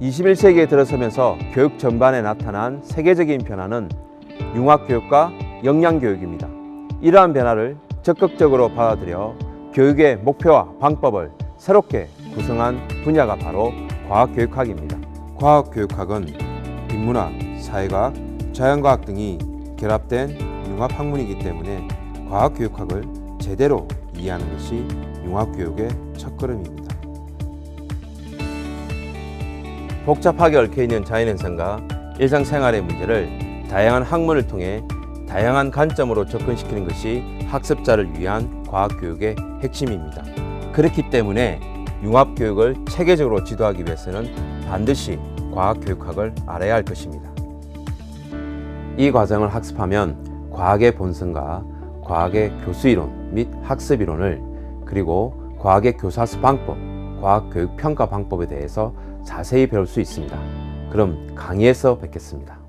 (21세기에) 들어서면서 교육 전반에 나타난 세계적인 변화는 융합교육과 역량교육입니다. 이러한 변화를 적극적으로 받아들여 교육의 목표와 방법을 새롭게 구성한 분야가 바로 과학교육학입니다. 과학교육학은 인문학, 사회과학, 자연과학 등이 결합된 융합학문이기 때문에 과학교육학을 제대로 이해하는 것이 융합교육의 첫걸음입니다. 복잡하게 얽혀 있는 자연현상과 일상생활의 문제를 다양한 학문을 통해 다양한 관점으로 접근시키는 것이 학습자를 위한 과학교육의 핵심입니다. 그렇기 때문에 융합교육을 체계적으로 지도하기 위해서는 반드시 과학교육학을 알아야 할 것입니다. 이 과정을 학습하면 과학의 본성과 과학의 교수이론 및 학습이론을 그리고 과학의 교사수 방법, 과학교육 평가 방법에 대해서 자세히 배울 수 있습니다. 그럼 강의에서 뵙겠습니다.